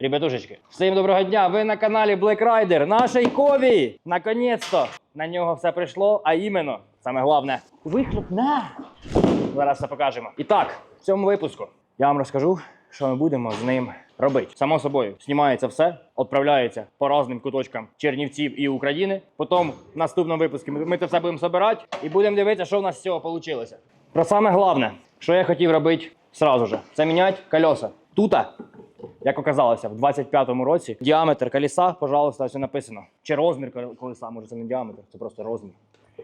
Ребятушечки, всім доброго дня! Ви на каналі Black Rider. Нашій кові! Наконець-то на нього все прийшло, а іменно, саме головне, вихлоп. Зараз все покажемо. І так, в цьому випуску я вам розкажу, що ми будемо з ним робити. Само собою, знімається все, відправляється по різним куточкам Чернівців і України. Потім в наступному випуску ми це все будемо збирати і будемо дивитися, що в нас з цього вийшло. Про саме головне, що я хотів робити сразу же, це міняти колеса. Тута, як оказалося, в 25-му році діаметр колеса, пожалуйста, ось написано. Чи розмір колеса, може це не діаметр, це просто розмір.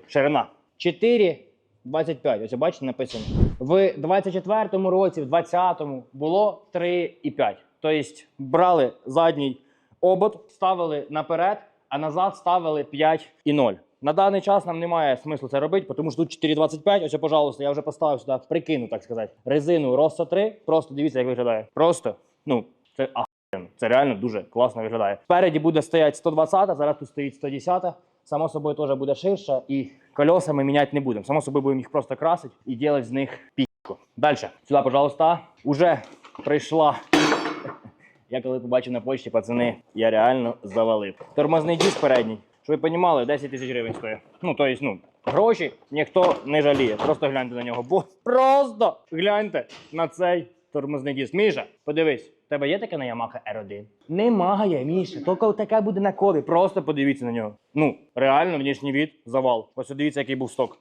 Ширина 4,25. Ось бачите, написано. В 24-му році, в 20-му було 3,5. Тобто брали задній обод, ставили наперед, а назад ставили 5,0. На даний час нам немає смислу це робити, тому що тут 4,25. Ось, пожалуйста, я вже поставив сюди, прикину, так сказати, резину Rosso 3. Просто дивіться, як виглядає. Просто, ну, це ахуєнно. Це реально дуже класно виглядає. Спереді буде стояти 120, зараз тут стоїть 110. Само собою теж буде ширше, і колеса ми міняти не будемо. Само собою будемо їх просто красити і робити з них пічку. Далі. Сюди, пожалуйста, уже прийшла. Я коли побачив на почті, пацани, я реально завалив. Тормозний диск передній. Щоб ви розуміли, 10 тисяч гривень стоїть. Ну, тобто, ну, гроші ніхто не жаліє. Просто гляньте на нього. Бо просто гляньте на цей тормозний диск. Міша, подивись, в тебе є таке на Yamaha R1? Немає, Міша. Тільки таке буде на кові. Просто подивіться на нього. Ну, реально, внішній від завал. Ось дивіться, який був сток.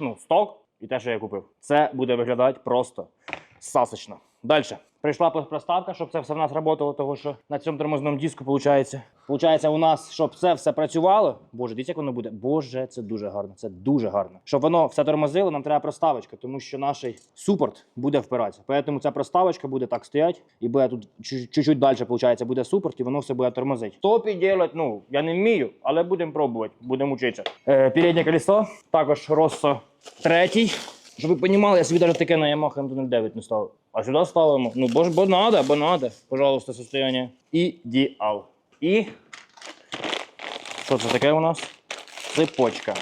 Ну, сток і те, що я купив. Це буде виглядати просто сасочно. Далі. Прийшла проставка, щоб це все в нас працювало, тому що на цьому тормозному диску виходить. У нас, щоб це все працювало. Боже, дивіться, як воно буде. Боже, це дуже гарно. Це дуже гарно. Щоб воно все тормозило, нам треба проставочка, тому що наш супорт буде впиратися. Тому ця проставочка буде так стояти, і буде тут чуть- чуть-чуть далі, виходить, буде супорт, і воно все буде тормозити. Топі делать, ну, я не вмію, але будемо пробувати, будемо вчитися. Е, переднє колесо, також Россо третій. Щоб ви розуміли, я собі навіть таке на Yamaha M9 не ставив. А сюди ставимо. Ну, бо ж бо надо, бо надо. Пожалуйста, состояние. Ідеал. І що це таке у нас? Цепочка.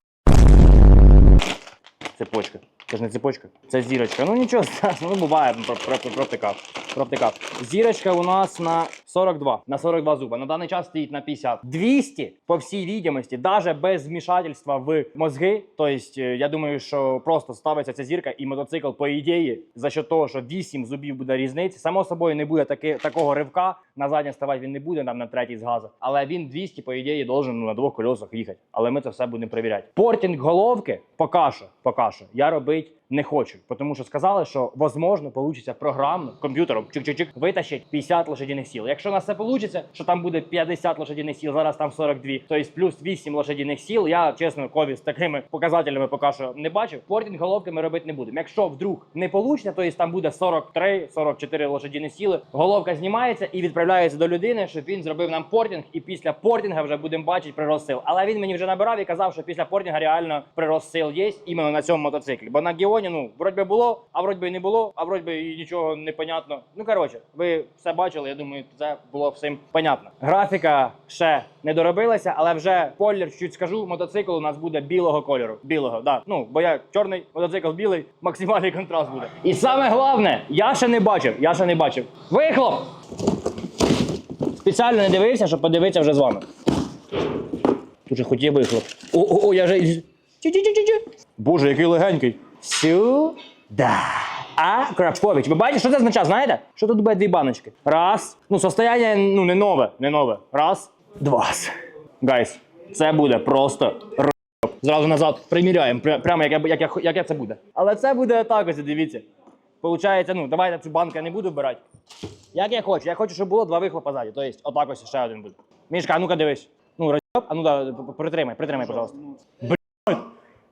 Цепочка. Це ж не цепочка, це зірочка. Ну нічого ну буває, ну, про- про- провтикав. Провтикав. Зірочка у нас на 42, на 42 зуба. На даний час стоїть на 50. 200, по всій відомості, навіть без вмішательства в мозги. Тобто, е, я думаю, що просто ставиться ця зірка і мотоцикл, по ідеї, за що того, що 8 зубів буде різниці. Само собою не буде таки, такого ривка. На заднє ставати він не буде, там на третій з газу. Але він 200, по ідеї, должен ну, на двох колесах їхати. Але ми це все будемо перевіряти. Портінг головки поки що, поки що, я робити не хочу. Тому що сказали, що возможно вийде програмно комп'ютером чик-чик-чик витащить 50 лошадиних сил. Якщо у нас це вийде, що там буде 50 лошадиних сил, зараз там 42, тобто плюс 8 лошадиних сил, я чесно кові з такими показателями поки що не бачив. Портінг головки ми робити не будемо. Якщо вдруг не вийде, тобто там буде 43-44 лошадині сили, головка знімається і відправляється до людини, щоб він зробив нам портінг, і після портінга вже будемо бачити прирост сил. Але він мені вже набирав і казав, що після портінга реально прирост сил є іменно на цьому мотоциклі. Бо на Геоні, ну, вроді би було, а вроді би і не було, а вроді би і нічого не понятно. Ну коротше, ви все бачили. Я думаю, це було всім понятно. Графіка ще не доробилася, але вже полір чуть скажу. Мотоцикл у нас буде білого кольору. Білого, да. Ну бо я чорний, мотоцикл білий, максимальний контраст буде. І саме головне, я ще не бачив. Я ще не бачив. Вихлоп! Спеціально не дивився, щоб подивитися вже з вами. Тут же хоч вихлоп. О, о, о, я вже. Боже, який легенький. Сюда. А, Крапович. Ви бачите, що це означає, знаєте? Що тут буде дві баночки? Раз. Ну, состояние, ну, не нове, не нове. Раз, два. Гайс, це буде просто р***. Зразу назад приміряємо, прямо як, я- як, я- як, це буде. Але це буде так ось, дивіться. Получається, ну, давайте цю банку я не буду вбирати. Як я хочу? Я хочу, щоб було два вихлопа ззаді. Тобто, отак ось ще один буде. Мішка, а ну-ка дивись. Ну, роз'єб, а ну да, притримай, притримай, пожалуйста. Блять,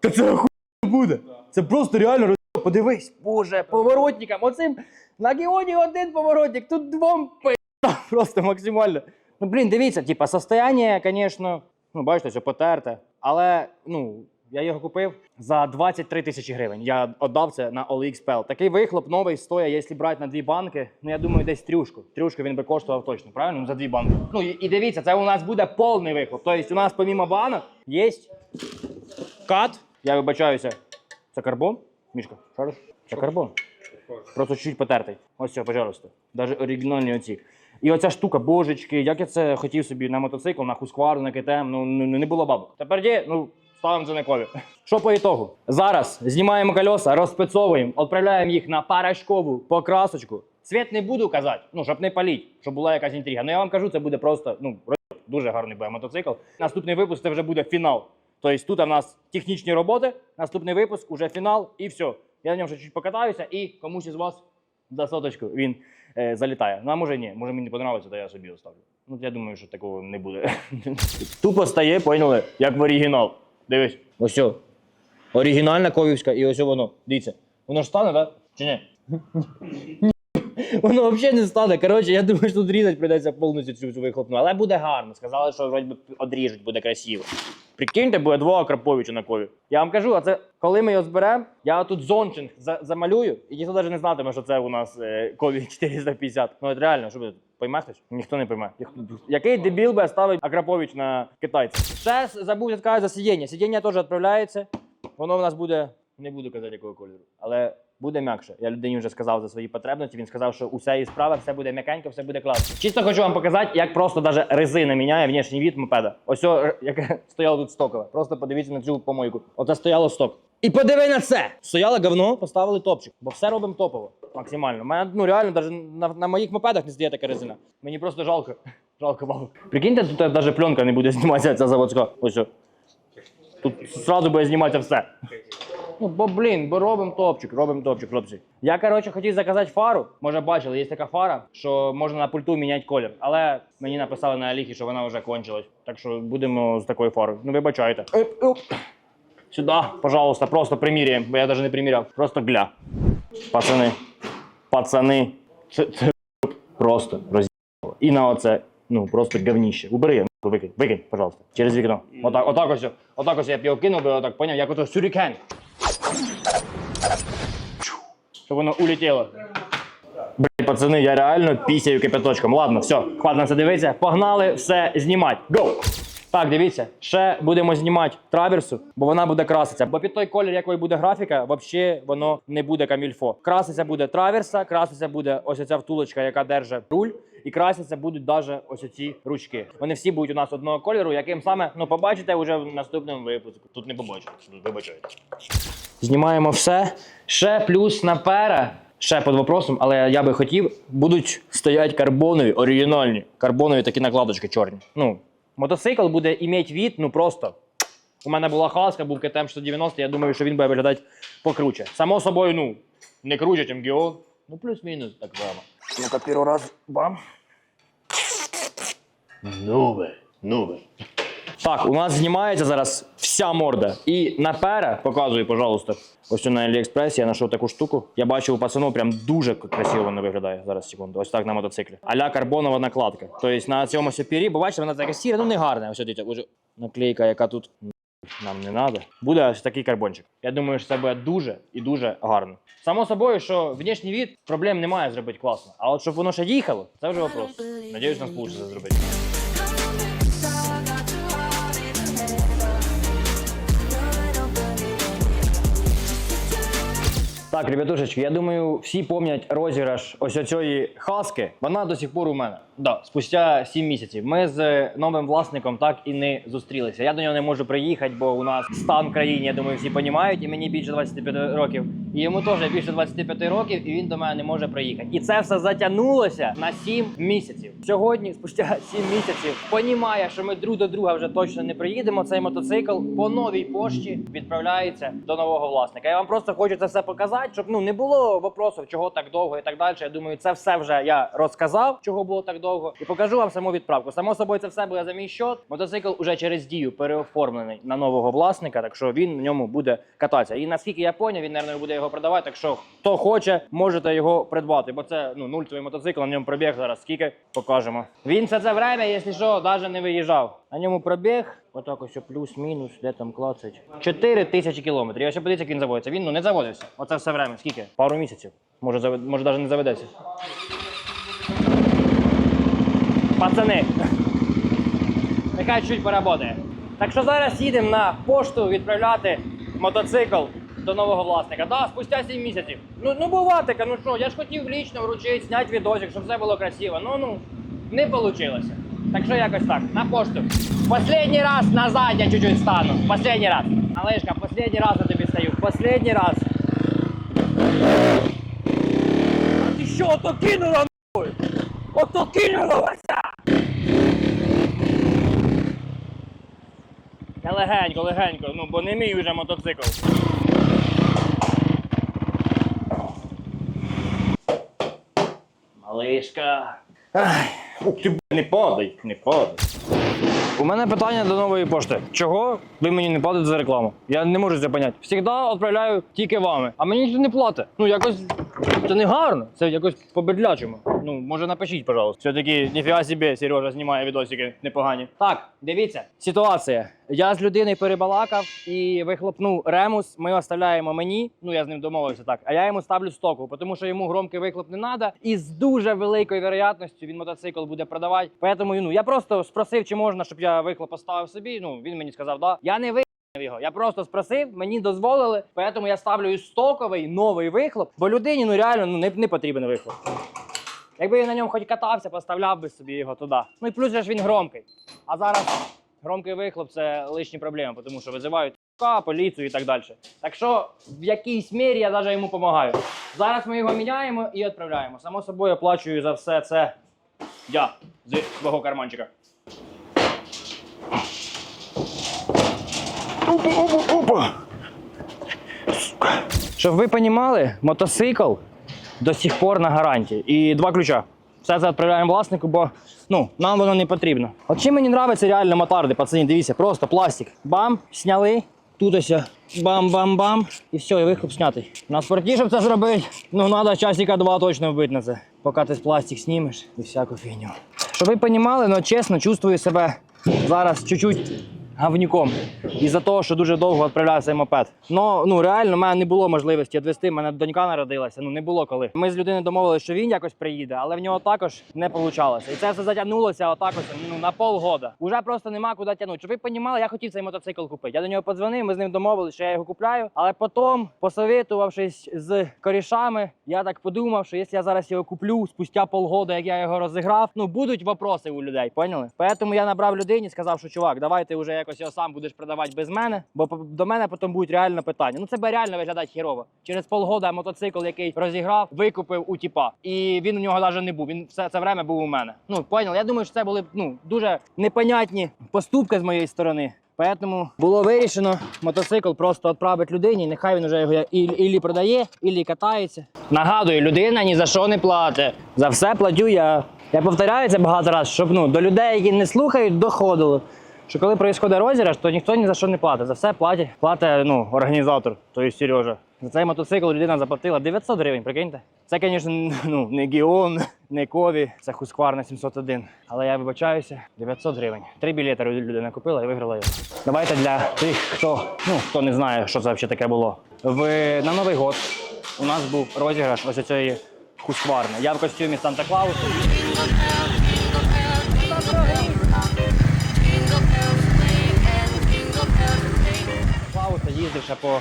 та це охуєнно буде. Це просто реально роз'єб. Подивись, боже, поворотникам. Оцим на Геоні один поворотник, тут двом пи***. Просто максимально. Ну, блін, дивіться, типа, состояние, звісно, ну, бачите, все потерте. Але, ну, я його купив за 23 тисячі гривень. Я віддав це на OLX Такий вихлоп новий стоїть, якщо брати на дві банки, ну я думаю, десь трюшку. Трюшку він би коштував точно, правильно? Ну, за дві банки. Ну і, і дивіться, це у нас буде повний вихлоп. Тобто у нас помімо банок є кат. Я вибачаюся. Це карбон? Мішка, шариш? Це карбон. Просто чуть потертий. Ось все, пожалуйста. Даже оригінальні оці. І оця штука, божечки, як я це хотів собі на мотоцикл, на хусквару, на КТМ, ну, ну не було бабок. Тепер є, ну, ставимо це на кові. Що по ітогу? Зараз знімаємо кольоса, розпецовуємо, відправляємо їх на порошкову покрасочку. Цвіт не буду казати, ну, щоб не паліть, щоб була якась інтрига. Ну я вам кажу, це буде просто ну, дуже гарний буде мотоцикл. Наступний випуск це вже буде фінал. Тобто тут у нас технічні роботи, наступний випуск, уже фінал і все. Я на ньому ще чуть покатаюся і комусь із вас за соточку він е, залітає. Ну а може ні, може мені не подобається, то я собі оставлю. Ну я думаю, що такого не буде. Тупо стає, поняли, як в оригінал. Дивись, ось о. Оригінальна ковівська, і ось воно. Дивіться. Воно ж стане, так? Чи ні? Воно взагалі не стане. Коротше, я думаю, що тут різати прийдеться повністю цю, цю вихлопну. Але буде гарно. Сказали, що вроді одріжуть, буде красиво. Прикиньте, буде два Акраповича на кові. Я вам кажу, а це коли ми його зберемо, я тут зончинг за- замалюю, і ніхто навіть не знатиме, що це у нас е, кові 450. Ну от реально, що буде? Пойме? Ніхто не пойме. Який дебіл би ставить Акрапович на китайця? Ще забув сказати за сидіння. Сидіння теж відправляється. Воно в нас буде, не буду казати якого кольору, але буде м'якше. Я людині вже сказав за свої потребності. Він сказав, що усе і справа, все буде м'якенько, все буде класно. Чисто хочу вам показати, як просто даже резина міняє внешній від мопеда. Ось яке стояло тут стокове. Просто подивіться на цю помойку. Оце стояло сток. І подиви на це! Стояло говно, поставили топчик. Бо все робимо топово. Максимально. У мене, ну реально, навіть на, на моїх мопедах не стоїть така резина. Мені просто жалко. Жалко бабу. Прикиньте, тут навіть пленка не буде зніматися ця заводська. Ось. Тут зразу буде зніматися все. Ну, бо блін, бо робимо топчик, робимо топчик, хлопці. Я, коротше, хотів заказати фару. Може, бачили, є така фара, що можна на пульту міняти колір. Але мені написали на Аліхі, що вона вже кончилась. Так що будемо з такою фарою. Ну, вибачайте. Оп, оп. Сюди, пожалуйста, просто приміряємо, бо я навіть не приміряв. Просто гля. Пацани. Пацани. Це, це просто роз'їбало. І на оце, ну, просто говніще. Убери, викинь, викинь, пожалуйста. Через вікно. Отак, отак ось. Отак ось я б його кинув би, отак, поняв, як ото сюрікен. Щоб воно улетіло. Блін, пацани, я реально пісяю кипяточком. Ладно, все, хватить на це дивитися. Погнали все знімати. Go! Так, дивіться, ще будемо знімати траверсу, бо вона буде краситися. Бо під той колір, якої буде графіка, взагалі воно не буде камільфо. Краситься буде траверса, краситься буде ось ця втулочка, яка держить руль, і краситься будуть навіть ось ці ручки. Вони всі будуть у нас одного кольору, яким саме ну побачите вже в наступному випуску. Тут не побачите, вибачайте. Знімаємо все. Ще плюс напера. Ще під вопросом, але я би хотів, будуть стоять карбонові, оригінальні. Карбонові такі накладочки чорні. Ну, мотоцикл буде іметь від, ну просто. У мене була хаска, був КТМ 690, я думаю, що він буде виглядати покруче. Само собою, ну, не круче, ніж Геон. Ну, плюс-мінус, так само. Ну-ка, перший раз, бам. Нове, нове. Так, у нас знімається зараз вся морда. І напера, показую, пожалуйста. Ось на Аліекспресі я знайшов таку штуку. Я бачив у пацану, прям дуже красиво вона виглядає. Зараз секунду. Ось так на мотоциклі. Аля карбонова накладка. Тобто на цьому сапірі, бо бачите, вона така сіра, ну не гарна. Ось дивіться, уже наклейка, яка тут нам не треба. Буде ось такий карбончик. Я думаю, що це буде дуже і дуже гарно. Само собою, що внешній від проблем немає зробити класно. А от щоб воно ще їхало, це вже вопрос. Надіюсь, нас вийде зробити. Так, ребятушечки, я думаю, всі пам'ятають розіграш ось цієї хаски. Вона до сих пор у мене. Да, спустя 7 місяців. Ми з новим власником так і не зустрілися. Я до нього не можу приїхати, бо у нас стан в країні, я думаю, всі розуміють, і мені більше 25 років. Йому теж більше 25 років, і він до мене не може приїхати. І це все затягнулося на 7 місяців. Сьогодні, спустя 7 місяців, понімає, що ми друг до друга вже точно не приїдемо. Цей мотоцикл по новій пошті відправляється до нового власника. Я вам просто хочу це все показати, щоб ну не було вопросів, чого так довго і так далі. Я думаю, це все вже я розказав, чого було так довго, і покажу вам саму відправку. Само собою, це все буде за мій счет. Мотоцикл уже через дію переоформлений на нового власника, так що він на ньому буде кататися. І наскільки я поняв, він мабуть, буде його продавати. Так що хто хоче, можете його придбати, бо це ну нультовий мотоцикл. На ньому пробіг зараз. Скільки покажемо. Він все це время, якщо що, навіть не виїжджав. На ньому пробіг. Отак ось плюс-мінус, де там клацать. 4 тисячі кілометрів. Я ще подивіться, як він заводиться. Він ну не заводився. Оце все время. Скільки? Пару місяців. Може, завед... може навіть не заведеться. Пацани. Нехай чуть поработає. Так що зараз їдемо на пошту відправляти мотоцикл до нового власника. Да, спустя 7 місяців. Ну, ну бува таке, ну що, я ж хотів лічно вручити, зняти відосик, щоб все було красиво. Ну ну, не вийшло. Так що якось так, на пошту. Последній раз назад я чуть-чуть стану. Последній раз. Малишка, последній раз я тобі стою. Последній раз. А ти що, ото кинула нахуй? Ото кинула Вася! Я легенько, легенько, ну бо не мій вже мотоцикл. Ай, ух ти, не падай, не падай. У мене питання до нової пошти. Чого ви мені не платите за рекламу? Я не можу це поняти. Всігда відправляю тільки вами, а мені ніхто не платить. Ну якось це не гарно. Це якось по-бедлячому. Ну, може напишіть, пожалуйста. Все-таки ніфіга собі Сережа знімає відосики непогані. Так, дивіться, ситуація. Я з людиною перебалакав і вихлопнув ремус. Ми оставляємо мені. Ну я з ним домовився так. А я йому ставлю стоку, тому що йому громкий вихлоп не треба. І з дуже великою вероятністю він мотоцикл буде продавати. Поэтому ну я просто спросив, чи можна, щоб я вихлоп поставив собі. Ну він мені сказав, да. Я не ви. Його. Я просто спросив, мені дозволили, тому я ставлю стоковий новий вихлоп, бо людині ну реально ну, не, не потрібен вихлоп. Якби я на ньому хоч катався, поставляв би собі його туди. Ну і плюс же ж він громкий. А зараз громкий вихлоп це лишні проблеми, тому що визивають поліцію і так далі. Так що в якійсь мірі я навіть йому допомагаю. Зараз ми його міняємо і відправляємо. Само собою оплачую за все це я з свого карманчика. Щоб ви розуміли, мотоцикл до сих пор на гарантії. І два ключа. Все це відправляємо власнику, бо ну, нам воно не потрібно. От чим мені подобається реально мотарди, пацані, дивіться, просто пластик. Бам, сняли, тут ось бам-бам-бам, і все, і вихлоп знятий. На спорті, щоб це зробити, ну треба часика два точно вбити на це. Поки ти пластик знімеш і всяку фігню. Щоб ви розуміли, ну чесно, чувствую себе зараз чуть-чуть говнюком. Із-за того, що дуже довго відправляю цей мопед. Ну, ну реально, в мене не було можливості відвести. мене донька народилася. Ну не було коли. Ми з людиною домовилися, що він якось приїде, але в нього також не вийшло. І це все затягнулося отак ось ну, на полгода. Уже просто нема куди тягнути. Щоб ви розуміли, я хотів цей мотоцикл купити. Я до нього подзвонив, ми з ним домовилися, що я його купляю. Але потім, посовітувавшись з корішами, я так подумав, що якщо я зараз його куплю спустя полгода, як я його розіграв, ну будуть вопроси у людей, поняли? Тому я набрав людині, сказав, що чувак, давай ти вже якось його сам будеш продавати без мене, бо до мене потім будуть реально питання. Ну це буде реально виглядати хірово. Через полгода мотоцикл, який розіграв, викупив у тіпа. І він у нього навіть не був. Він все це время був у мене. Ну поняли? Я думаю, що це були ну дуже непонятні поступки з моєї сторони. Поэтому було вирішено мотоцикл просто відправити людині, нехай він вже його ілі продає, ілі катається. Нагадую, людина ні за що не платить. За все платю я. Я повторяю це багато разів, щоб ну, до людей, які не слухають, доходило. Що коли відбувається розіграш, то ніхто ні за що не платить. За все платить, платить ну, організатор, тобто Сережа. За цей мотоцикл людина заплатила 900 гривень, прикиньте. Це, звісно, ну, не Гіон, не Кові, це Husqvarna 701. Але я вибачаюся, 900 гривень. Три білети людина купила і виграла його. Давайте для тих, хто, ну, хто не знає, що це взагалі таке було. В, на Новий год у нас був розіграш ось цієї Husqvarna. Я в костюмі Санта Клауса. Ще по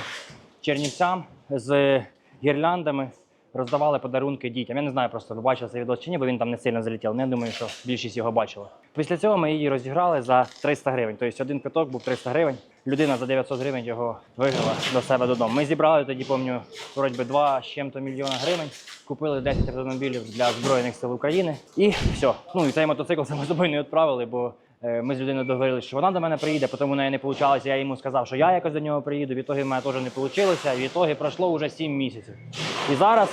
Чернівцям з гірляндами, роздавали подарунки дітям. Я не знаю просто, ви бачили цей відео чи ні, бо він там не сильно залетів. але Я думаю, що більшість його бачила. Після цього ми її розіграли за 300 гривень. Тобто один квиток був 300 гривень. Людина за 900 гривень його виграла до себе додому. Ми зібрали тоді, пам'ятаю, вроді би 2 з чим-то мільйона гривень. Купили 10 автомобілів для Збройних сил України. І все. Ну і цей мотоцикл само собою не відправили, бо Ми з людиною договорилися, що вона до мене приїде, потім у неї не вийшло. Я йому сказав, що я якось до нього приїду. Відтоді в мене теж не вийшло. І відтоді пройшло вже 7 місяців. І зараз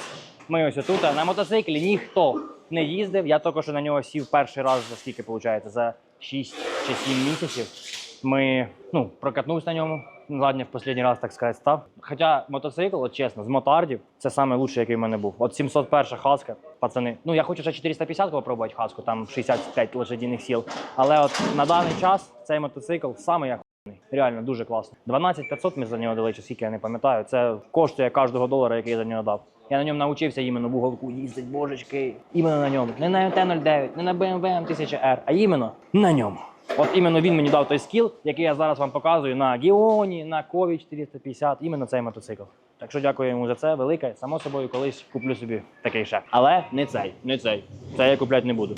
ми ось тут на мотоциклі ніхто не їздив. Я тільки що на нього сів перший раз за скільки виходить? За 6 чи 7 місяців. Ми ну, прокатнувся на ньому. Заднє в останній раз, так сказати, став. Хоча мотоцикл, от чесно, з мотардів, це найкращий, який в мене був. От 701 хаска, пацани. Ну я хочу ще 450 попробувати хаску, там 65 лошадиних сил. Але от на даний час цей мотоцикл самий охуєнний. Реально дуже класно. 12 500 ми за нього дали, чи скільки я не пам'ятаю. Це коштує кожного долара, який я за нього дав. Я на ньому навчився іменно в уголку їздити, божечки. Іменно на ньому. Не на МТ-09, не на BMW M1000R, а іменно на ньому. От іменно він мені дав той скіл, який я зараз вам показую на Гіоні, на Кові 450, іменно цей мотоцикл. Так що дякую йому за це. Велике. Само собою, колись куплю собі такий ще. Але не цей, не цей. Це я купляти не буду.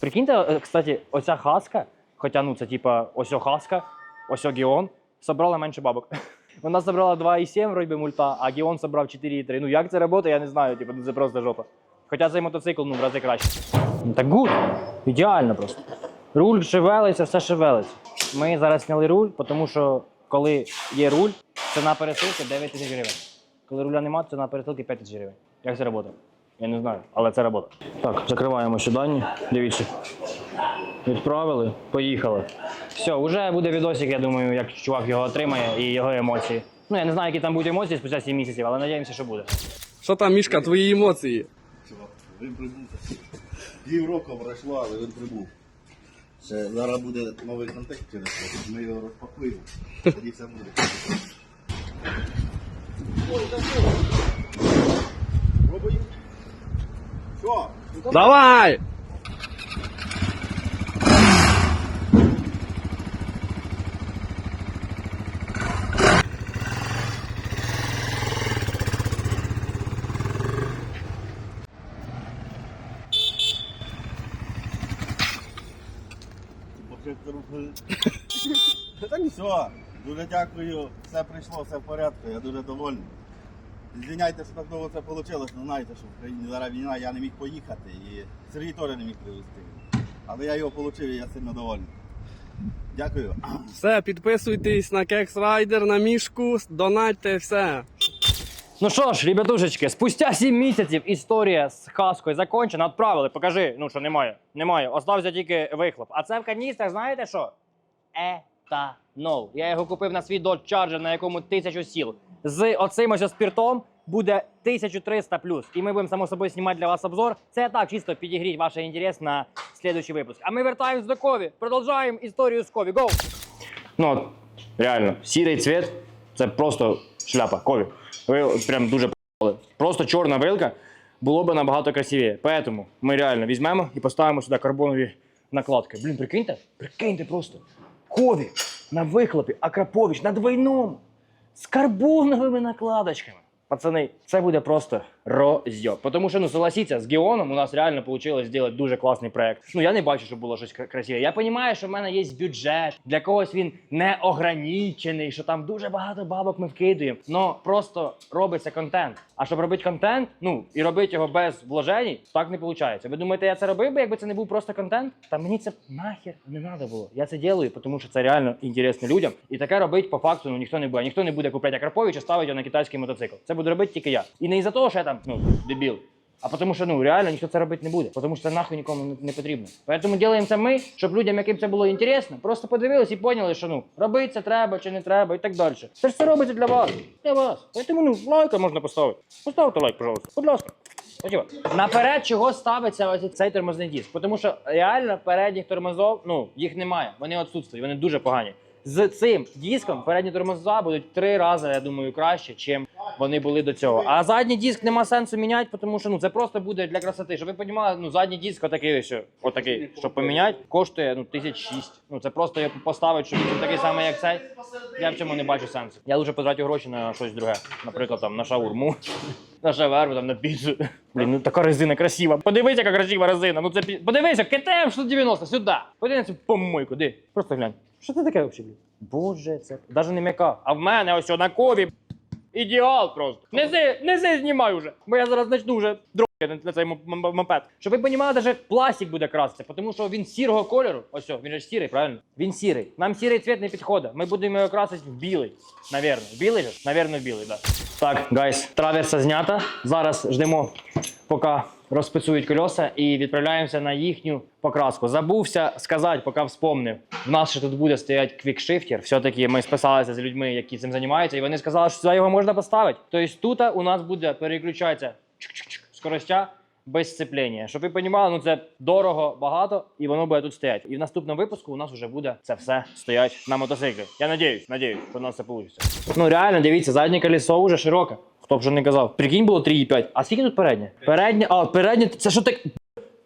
Прикиньте, е, кстати, оця хаска, хоча ну це типа ось хаска, ось Гіон, собрала менше бабок. Вона собрала 2,7 вроді мульта, а Гіон собрав 4,3. Ну як це працює, я не знаю. Типу, це просто жопа. Хоча цей мотоцикл ну, в рази краще. Ну так гуд. Ідеально просто. Руль шевелиться, все шевелиться. Ми зараз зняли руль, тому що коли є руль, ціна пересилки 9 тисяч гривень. Коли руля немає, ціна пересилки 5 тисяч гривень. Як це працює? Я не знаю, але це працює. Так, закриваємо ще дані. Дивіться. Відправили, поїхали. Все, вже буде відосик, я думаю, як чувак його отримає і його емоції. Ну, я не знаю, які там будуть емоції спустя 7 місяців, але надіємося, що буде. Що там, Мішка, твої емоції? Чувак, він прибув. Півроку пройшло, але він прибув. Ще зараз буде новий контекст через це. Ми його розпакуємо. Тоді все буде. Пробуй. Що? Давай! Та нічого. Дуже дякую. Все прийшло, все в порядку. Я дуже довольний. Звиняйте, що так довго це вийшло. Ну, знаєте, що в країні зараз війна, я не міг поїхати і Сергій теж не міг привезти. Але я його отримав і я сильно довольний. Дякую. Все, підписуйтесь на Кекс Райдер, на мішку, донатьте, все. Ну що ж, ребятушечки, спустя 7 місяців історія з хаскою закончена. Відправили, покажи. Ну що немає. Немає. Остався тільки вихлоп. А це в каністрах, знаєте що? Етанол. Я його купив на свій Dodge Charger, на якому 1000 сіл. З оцим ось спіртом буде 1300 плюс. І ми будемо само собою знімати для вас обзор. Це так, чисто підігріть ваш інтерес на слідуючий випуск. А ми вертаємось до Кові. Продовжуємо історію з Кові. Гоу! Ну, реально, сірий цвіт це просто шляпа. Кові. Ви прям дуже п***ли. Просто чорна вилка було б набагато красивіше. Поэтому ми реально візьмемо і поставимо сюди карбонові накладки. Блін, прикиньте, прикиньте просто. Кові на вихлопі, Акрапович на двойному. З карбоновими накладочками. Пацани, це буде просто розйоб. Тому що, ну, согласіться, з Геоном у нас реально вийшло зробити дуже класний проект. Ну, я не бачу, щоб було щось красиве. Я розумію, що в мене є бюджет, для когось він не ограничений, що там дуже багато бабок ми вкидуємо. Но просто робиться контент. А щоб робити контент, ну і робити його без вложень, так не виходить. Ви думаєте, я це робив би, якби це не був просто контент? Та мені це нахер не треба було. Я це роблю, тому що це реально інтересно людям. І таке робить по факту ну ніхто не буде. Ніхто не буде купляти Акрапович і ставити його на китайський мотоцикл. Це буду робити тільки я. І не із-за того, що я там ну дебіл. А тому що ну реально ніхто це робити не буде, тому що це нахуй нікому не, потрібно. Тому робимо це ми, щоб людям, яким це було інтересно, просто подивились і поняли, що ну робити це треба чи не треба, і так далі. Це ж все робиться для вас. Для вас. Тому ну лайка можна поставити. Поставте лайк, пожалуйста. Будь ласка. Спасибо. Наперед чого ставиться ось цей тормозний диск? Тому що реально передніх тормозов, ну їх немає. Вони відсутствують, вони дуже погані. З цим диском передні тормоза будуть три рази, я думаю, краще, чим вони були до цього. А задній диск нема сенсу міняти, тому що ну це просто буде для красоти. Щоб ви розуміли, ну задній диск отакий, що отакий, щоб поміняти, коштує ну тисяч шість. Ну це просто його поставити, щоб він такий самий, як цей. Я в цьому не бачу сенсу. Я лучше потратю гроші на щось друге, наприклад, там на шаурму. На шаверму, там на піцу. Блін, ну така резина красива. Подивись, яка красива резина. Ну це подивися, КТМ 190, сюди. Подивись цю помойку, де? Просто глянь. Що це таке взагалі? Боже, це навіть не м'яка. А в мене ось на кові. Ідеал просто. Неси, неси, знімай уже. Бо я зараз почну вже дрочити на цей мопед. Щоб ви розуміли, навіть пластик буде краситися, тому що він сірого кольору. Ось, він же ж сірий, правильно? Він сірий. Нам сірий цвіт не підходить. Ми будемо його красити в білий. Навірно. Білий же? Навірно, білий, так. Да. Так, гайс, траверса знята. Зараз ждемо, поки розпицюють кольоса і відправляємося на їхню покраску. Забувся сказати, поки вспомнив. В нас ще тут буде стояти квікшифтер. Все-таки ми списалися з людьми, які цим займаються, і вони сказали, що сюди його можна поставити. Тобто тут у нас буде переключатися скоростя без сцеплення. Щоб ви розуміли, ну це дорого, багато, і воно буде тут стояти. І в наступному випуску у нас вже буде це все стояти на мотоциклі. Я надіюсь, надіюсь, що у нас це вийде. Ну реально, дивіться, заднє колесо вже широке. Хто б вже не казав. Прикинь, було 3,5. А скільки тут переднє? Переднє, а, переднє, це що так.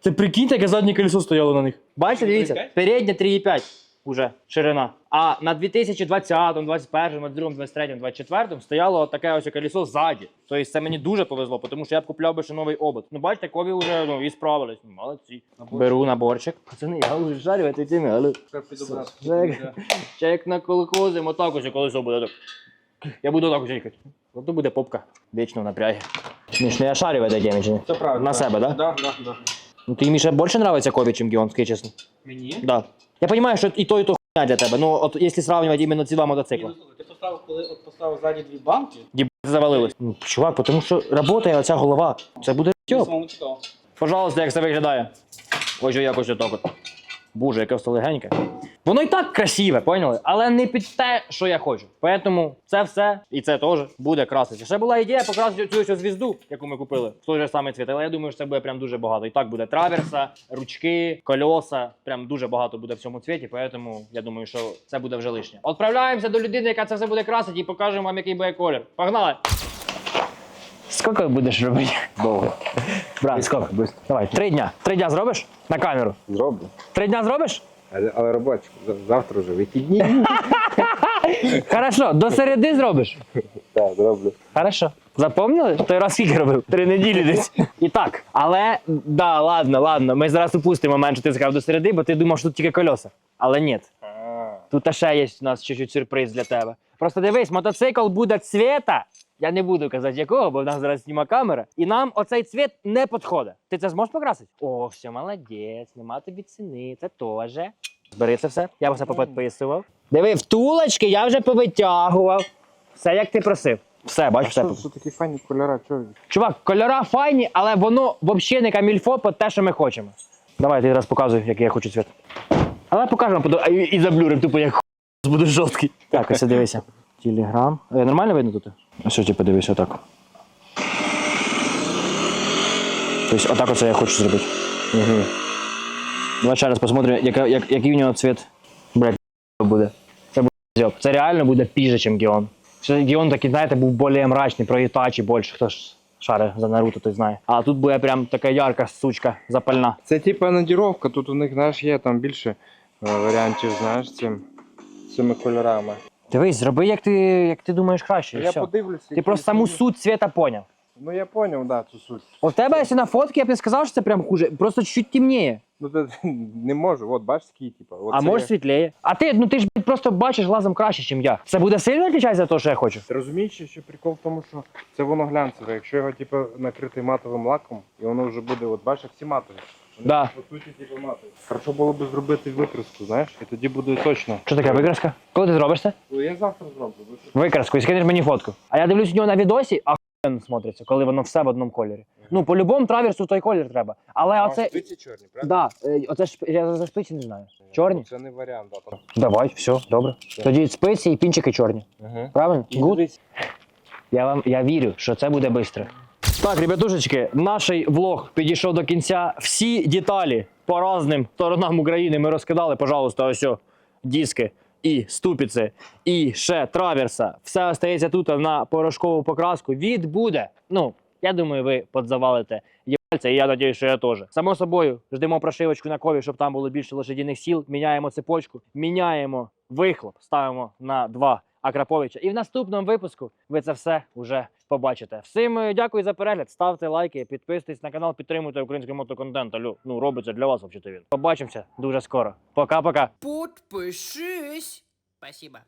Це прикиньте, яке заднє колесо стояло на них. Бачите, дивіться, переднє 3,5. уже ширина. А на 2020, 21, 22, 23, 24 стояло таке ось колесо ззаді. Тобто це мені дуже повезло, тому що я б купляв би ще новий обод. Ну бачите, кові вже ну, і справились. Молодці. Беру наборчик. Пацани, я вже жарю, ти тими, але Чек, чек на колхозі, отак ось колесо буде так. Я буду так ось їхати. Ото буде попка. Вічно в напрягі. Міш, ну я шарю в этой теме, чи ні? Це правильно. На себе, да? Да, да, да. Ну ти Міша більше нравиться Кові, чим Гіон, скажи чесно. Мені? Да. Я розумію, що і то, і то хуйня для тебе. Ну, от якщо сравнювати іменно ці два мотоцикли. Ти поставив, коли от поставив ззаді дві банки, Діб завалилось. Ну, чувак, тому що працює оця голова. Це буде тьоп. самому цікаво. Пожалуйста, як це виглядає. Ось якось отак от. Боже, яке все легеньке. Воно і так красиве, поняли? Але не під те, що я хочу. Тому це все і це теж буде красити. Ще була ідея покрасити цю ось звізду, яку ми купили, в той же самий цвіт. Але я думаю, що це буде прям дуже багато. І так буде траверса, ручки, кольоса. Прям дуже багато буде в цьому цвіті, тому я думаю, що це буде вже лишнє. Отправляємося до людини, яка це все буде красити, і покажемо вам, який буде колір. Погнали! Скільки будеш робити? Довго. Брат, скільки? Давай, три дня. Три дня зробиш на камеру? Зроблю. Три дня зробиш? Але, але робочу, завтра вже вихідні. Хорошо, до середи зробиш. Так, зроблю. Хорошо. Запомнили? Той раз скільки робив? Три неділі десь. І так. Але да, ладно, ладно. Ми зараз упустимо момент, що ти сказав до середи, бо ти думав, що тут тільки кольоса. Але ні. Тут ще є у нас чуть-чуть сюрприз для тебе. Просто дивись, мотоцикл буде цвіта. Я не буду казати якого, бо в нас зараз зніма камера. І нам оцей цвіт не підходить. Ти це зможеш покрасити? О, все, молодець, нема тобі ціни, це теж. Збери це все. Я все попідписував. Диви, втулочки я вже повитягував. Все, як ти просив. Все, бач, все. Що, такі файні кольори? Чого? Чувак, кольора файні, але воно взагалі не камільфо під те, що ми хочемо. Давай, ти раз показуй, який я хочу цвіт. Але покажемо, подо- а, і, і заблюрим, тупо як хуй буде жорсткий. Так, ось дивися. Телеграм. Е, нормально видно тут? Ось ось, типу, дивись, отак. Тобто, отак оце я хочу зробити. Угу. Давай ще раз посмотрим, яка, як, який у нього цвіт. Блять, буде. Це буде. Це реально буде піже, ніж Геон. Ще Геон такий, знаєте, був більш мрачний, про Ітачі більше. Хто ж шари за Наруто, той знає. А тут буде прям така ярка сучка, запальна. Це типа надіровка, тут у них, знаєш, є там більше е, варіантів, знаєш, цим, цими кольорами. Дивись, зроби, як ти, як ти думаєш краще. я все. подивлюся. Ти просто саму суть цвіта поняв. Ну я зрозумів, да, цю суть. У тебе, якщо на фотки, я б не сказав, що це прям хуже, просто чуть темніє. Ну ти не можу, от бачиш, такий, типа. От а це може я- світліє. А ти, ну ти ж блядь, просто бачиш глазом краще, ніж я. Це буде сильно відрізняється від того, що я хочу. Ти розумієш, що прикол в тому, що це воно глянцеве. Якщо його типу, накрити матовим лаком, і воно вже буде, от бачиш, як всі матові. Да. по суті типу матові. Хорошо було б зробити викраску, знаєш, і тоді буде точно. Що таке викраска? Коли ти зробиш це? Ну, Я завтра зроблю. ви що? Викраску, і скинеш мені фотку. А я дивлюсь у нього на відосі, а хуєнно смотриться, коли воно все в одному кольорі. Ну, по-любому траверсу той колір треба. Але А оце. шпиці чорні, правда? Да, е, оце ж я за шпиці не знаю. Чорні? Це не варіант, да. там. Давай, все, добре. Тоді спиці і пінчики чорні. Угу. Правильно? Гуд? Я вам я вірю, що це буде швидко. Так, ребятушечки, наш влог підійшов до кінця. Всі деталі по різним сторонам України ми розкидали, пожалуйста, ось о, диски і ступиці, і ще траверса. Все остається тут на порошкову покраску. Відбуде. Ну, я думаю, ви подзавалите і я надію, що я теж. Само собою, ждемо прошивочку на кові, щоб там було більше лошадіних сіл. Міняємо цепочку, міняємо вихлоп, ставимо на два Акраповича. І в наступному випуску ви це все вже побачите. Всім е, дякую за перегляд. Ставте лайки, підписуйтесь на канал, підтримуйте український мотоконтент. Алю, ну робиться для вас взагалі він. Побачимося дуже скоро. Пока-пока. Подпишись. Спасибо.